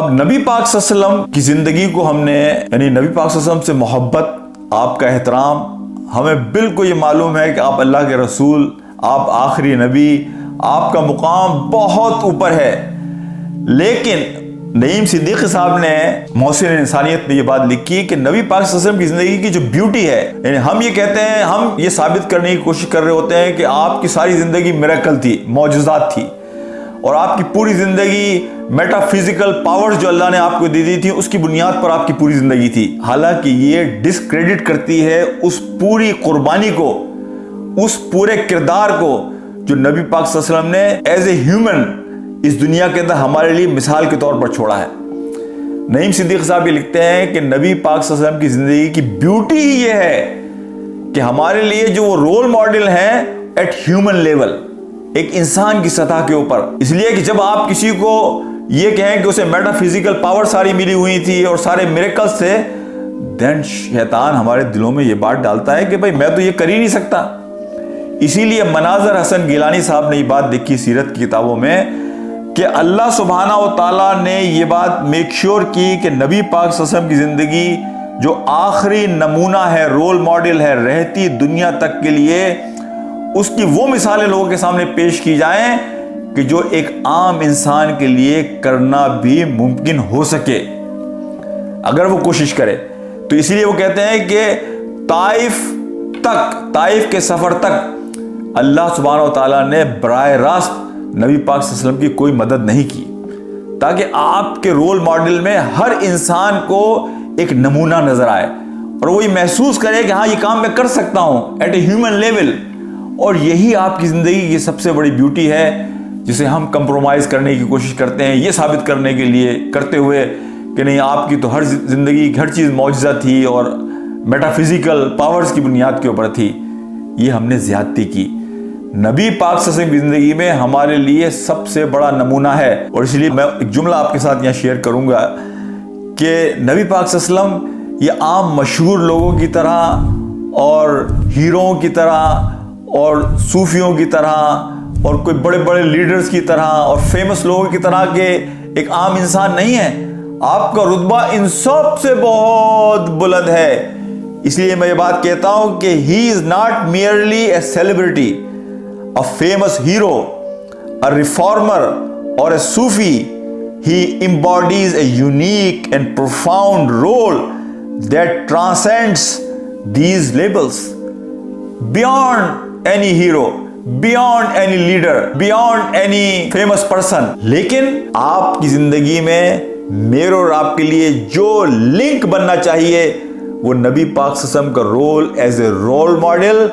अब नबी पाक सल्लम की ज़िंदगी को हमने, यानी नबी पाक सल्लम से मोहब्बत, आपका एहतराम, हमें बिल्कुल ये मालूम है कि आप अल्लाह के रसूल, आप आखिरी नबी, आपका मुकाम बहुत ऊपर है। लेकिन नईम सिद्दीक साहब ने मोहसिन इंसानियत में ये बात लिखी कि नबी पाक वसल्लम की ज़िंदगी की जो ब्यूटी है, यानी हम ये कहते हैं, हम ये साबित करने की कोशिश कर रहे होते हैं कि आपकी सारी ज़िंदगी मेरेकल थी मौजूदात थी। और आपकी पूरी ज़िंदगी मेटाफिजिकल पावर्स जो अल्लाह ने आपको दे दी थी, उसकी बुनियाद पर आपकी पूरी ज़िंदगी थी। हालाँकि ये डिसक्रेडिट करती है उस पूरी कुर्बानी को, उस पूरे किरदार को, जो नबी पाक वसल्लम ने एज ए ह्यूमन इस दुनिया के अंदर हमारे लिए मिसाल के तौर पर छोड़ा है। नईम सिद्दीक साहब ये लिखते हैं कि नबी पाक वसल्लम की ज़िंदगी की ब्यूटी ही ये है कि हमारे लिए जो वो रोल मॉडल हैं एट ह्यूमन लेवल एक इंसान की सतह के ऊपर। इसलिए कि जब आप किसी को ये कहें कि उसे मेटाफिजिकल पावर सारी मिली हुई थी और सारे मेरेकल्स थे देन शैतान हमारे दिलों में ये बात डालता है कि भाई मैं तो ये कर ही नहीं सकता। इसीलिए मनाजर हसन गिलानी साहब ने ये बात देखी सीरत की किताबों में कि अल्लाह सुबहाना ताला ने ये बात मेक श्योर की कि नबी पाक ससम की ज़िंदगी जो आखिरी नमूना है रोल मॉडल है, रहती दुनिया तक के लिए उसकी वो मिसालें लोगों के सामने पेश की जाएँ कि जो एक आम इंसान के लिए करना भी मुमकिन हो सके। अगर वो कोशिश करे तो इसीलिए वो कहते हैं कि ताइफ तक, ताइफ के सफ़र तक अल्लाह सुबहाना ताला ने बर रास्त नबी पाक वसल्लम की कोई मदद नहीं की। ताकि आपके रोल मॉडल में हर इंसान को एक नमूना नज़र आए और वो ये महसूस करे कि हाँ ये काम मैं कर सकता हूँ एट ए ह्यूमन लेवल और यही आपकी ज़िंदगी की सबसे बड़ी ब्यूटी है, जिसे हम कंप्रोमाइज़ करने की कोशिश करते हैं, ये साबित करने के लिए, करते हुए कि नहीं, आपकी तो हर ज़िंदगी हर चीज़ मुआजा थी और मेटाफिजिकल पावर्स की बुनियाद के ऊपर थी। ये हमने ज़्यादती की। नबी पाक की ज़िंदगी में हमारे लिए सबसे बड़ा नमूना है, और इसलिए मैं एक जुमला आपके साथ यहाँ शेयर करूँगा कि नबी पाक ससलम ये आम मशहूर लोगों की तरह और हीरोओं की तरह और सूफियों की तरह और कोई बड़े बड़े लीडर्स की तरह और फ़ेमस लोगों की तरह के एक आम इंसान नहीं है। आपका रुतबा इन सबसे बहुत बुलंद है। इसलिए मैं ये बात कहता हूँ कि he is not merely a celebrity a famous hero a reformer, or a Sufi, he embodies a unique and profound role that transcends these labels. Beyond any hero beyond any leader beyond any famous person लेकिन आपकी ज़िंदगी में मेरे और आपके लिए जो link बनना चाहिए, वो नबी पाक ससम का role as a role model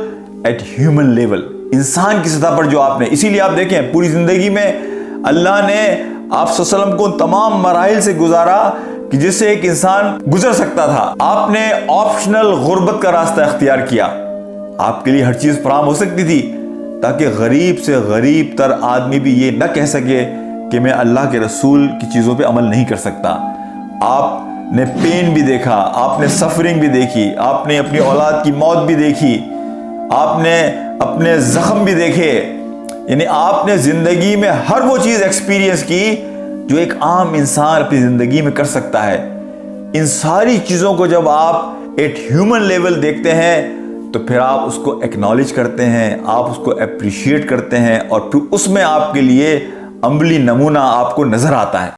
at human level इंसान की सतह पर जो आपने, इसीलिए आप देखें, पूरी ज़िंदगी में अल्लाह ने आप वसल्लम को तमाम मराइल से गुजारा कि जिससे एक इंसान गुजर सकता था। आपने ऑप्शनल गुर्बत का रास्ता अख्तियार किया। आपके लिए हर चीज़ फराम हो सकती थी, ताकि गरीब से गरीब तर आदमी भी ये न कह सके कि मैं अल्लाह के रसूल की चीज़ों पे अमल नहीं कर सकता। आपने पेन भी देखा, आपने सफरिंग भी देखी, आपने अपनी औलाद की मौत भी देखी, आपने अपने जख्म भी देखे। यानी आपने ज़िंदगी में हर वो चीज़ एक्सपीरियंस की जो एक आम इंसान अपनी ज़िंदगी में कर सकता है। इन सारी चीज़ों को जब आप एट ह्यूमन लेवल देखते हैं तो फिर आप उसको एक्नॉलेज करते हैं, आप उसको अप्रिशिएट करते हैं और फिर उसमें आपके लिए अमली नमूना आपको नज़र आता है।